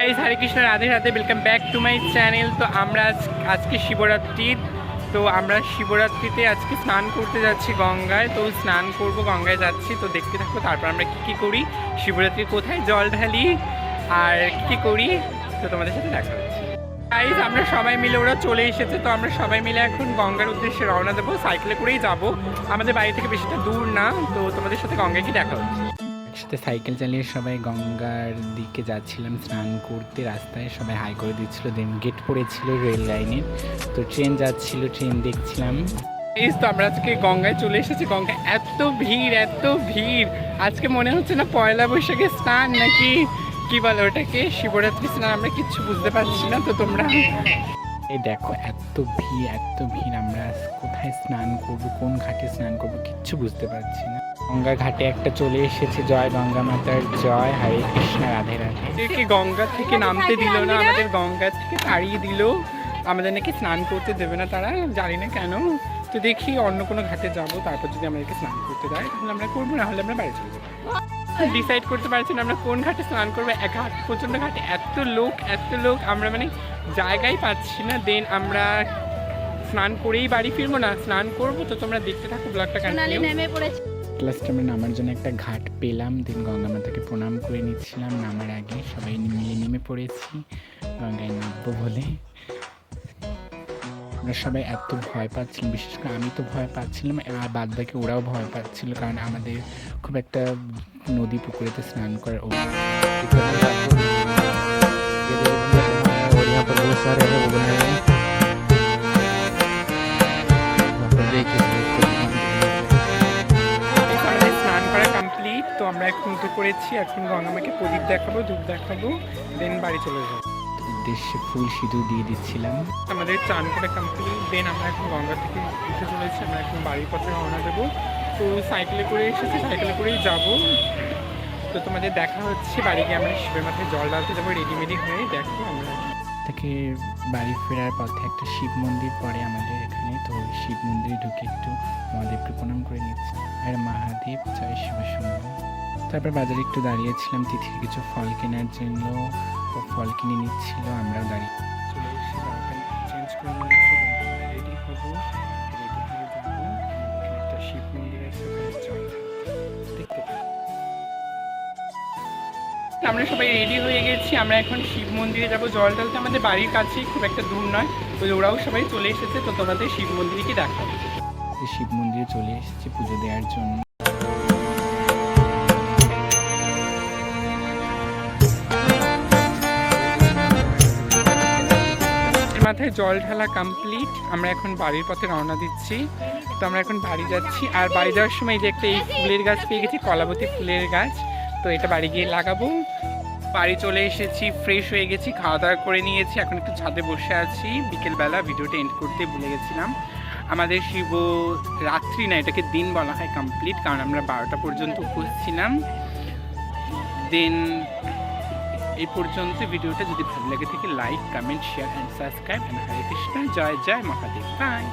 এই Hare Krishna Radhe Radhe welcome back to my channel তো আমরা আজ- আজকে শিবরাত্রির। তো আমরা শিবরাত্রিতে আজকে স্নান করতে যাচ্ছি গঙ্গায়। তো স্নান করব, গঙ্গায় যাচ্ছি। তো দেখতে থাকব তারপর আমরা কী কী করি? শিবরাত্রি কোথায়? জল ঢালি। আর কী করি? তো তোমাদের সাথে দেখা হচ্ছে। গাইজ আমরা সবাই মিলে, ওরা চলে এসেছে। তো আমরা সবাই মিলে এখন গঙ্গার উদ্দেশ্যে রওনা দেবো। সাইকেলে করেই যাব। আমাদের বাড়ি থেকে বেশিটা দূর না। তো তোমাদের সাথে গঙ্গায় কি দেখা হচ্ছে? একসাথে সাইকেল চালিয়ে সবাই গঙ্গার দিকে যাচ্ছিলাম স্নান করতে রাস্তায় সবাই হাই করে দিচ্ছিল দেন গেট পড়েছিল রেল লাইনের তো ট্রেন যাচ্ছিল ট্রেন দেখছিলাম। এই তো আমরা আজকে গঙ্গায় চলে এসেছি গঙ্গায় এত ভিড় এত ভিড়। আজকে মনে হচ্ছে না পয়লা বৈশাখে স্নান নাকি কি বলে ওটাকে শিবরাত্রি স্নান আমরা কিচ্ছু বুঝতে পারছি না তো তোমরা। এই দেখো এত ভিড় এত ভিড় আমরা কোথায় স্নান করব কোন ঘাটে স্নান করব কিচ্ছু বুঝতে পারছি না। গঙ্গা ঘাটে একটা চলে এসেছে জয় গঙ্গা মাতার জয় হরে কৃষ্ণ রাধে রাধে। কি গঙ্গা থেকে নামতে দিল না আমাদের গঙ্গা থেকে তাড়িয়ে দিল। আমাদের নাকি স্নান করতে দেবে না তারা জানি না কেন। তো দেখি অন্য কোনো ঘাটে যাব তারপর যদি আমাদেরকে স্নান করতে দেয় তাহলে আমরা করব না হলে আমরা বাড়ি চলে যাব। ডিসাইড করতে পারছি না আমরা কোন ঘাটে স্নান করব এক ঘাট প্রচণ্ড ঘাটে এত লোক এত লোক আমরা মানে জায়গাই পাচ্ছি না। দেন আমরা স্নান করেই বাড়ি ফিরবো না স্নান করব তো তোমরা দেখতে থাকো ব্লগটা নেমে পড়েছে। লাস্টে আমরা নামার জন্য একটা ঘাট পেলাম দেন গঙ্গা মাতাকে প্রণাম করে নিচ্ছিলাম নামার আগে সবাই মিলে নেমে পড়েছি গঙ্গায় নামবো বলে আমরা সবাই এত ভয় পাচ্ছিলাম বিশেষ করে আমি তো ভয় পাচ্ছিলাম আর বাদ বাকি ওরাও ভয় পাচ্ছিল কারণ আমাদের খুব একটা নদী পুকুরেতে স্নান করার অভ্যাস কমপ্লিট তো আমরা এখন তো করেছি এখন গঙ্গামাকে প্রদীপ দেখাবো ধূপ দেখাবো দেন বাড়ি চলে যাব। উদ্দেশ্যে ফুল সিঁদুর দিয়ে দিচ্ছিলাম। আমাদের চান করা কমপ্লিট দেন আমরা এখন গঙ্গা থেকে উঠে চলেছি আমরা এখন বাড়ির পথে রওনা দেবো। তো সাইকেলে করে এসেছি সাইকেলে করেই যাব। তো তোমাদের দেখা হচ্ছে বাড়ি গিয়ে আমরা শিবের মাথায় জল ডালতে যাব রেডিমেডি হয়ে দেখো আমরা। থেকে বাড়ি ফেরার পথে একটা শিব মন্দির পড়ে আমাদের এখানে। তো ওই শিব মন্দিরে ঢুকে একটু মহাদেবকে প্রণাম করে নিচ্ছি। আর মহাদেব, জয় শিব সুন্দর। তারপর বাজারে একটু দাঁড়িয়েছিলাম তিথির কিছু ফল কেনার জন্য। ফল কিনে নিচ্ছিল, আমরাও দাঁড়িয়ে চলে এসেছি চেঞ্জ করে আমরা সবাই রেডি হয়ে গেছি। আমরা এখন শিব মন্দিরে যাব। জল ঢালতে আমাদের বাড়ির কাছেই খুব একটা দূর নয়। তো ওরাও সবাই চলে এসেছে তো তোমাদের শিব মন্দিরে কি দেখাবো শিব মন্দিরে চলে এসেছি পুজো দেওয়ার জন্য। মাথায় জল ঢালা কমপ্লিট আমরা এখন বাড়ির পথে রওনা দিচ্ছি। তো আমরা এখন বাড়ি যাচ্ছি। আর বাড়ি যাওয়ার সময় এই যে একটা এই ফুলের গাছ পেয়ে গেছি কলাবতী ফুলের গাছ। তো এটা বাড়ি গিয়ে লাগাবো। বাড়ি চলে এসেছি ফ্রেশ হয়ে গেছি খাওয়া দাওয়া করে নিয়েছি। এখন একটু ছাদে বসে আছি। বিকেলবেলা ভিডিওটা এন্ড করতে ভুলে গেছিলাম। আমাদের শিব রাত্রি না, এটাকে দিন বলা হয় কমপ্লিট কারণ আমরা বারোটা পর্যন্ত উপোস ছিলাম দেন এই পর্যন্ত ভিডিওটা যদি ভালো লাগে থাকে like comment share and subscribe and Hare Krishna জয় জয়, মহাদেব। বাই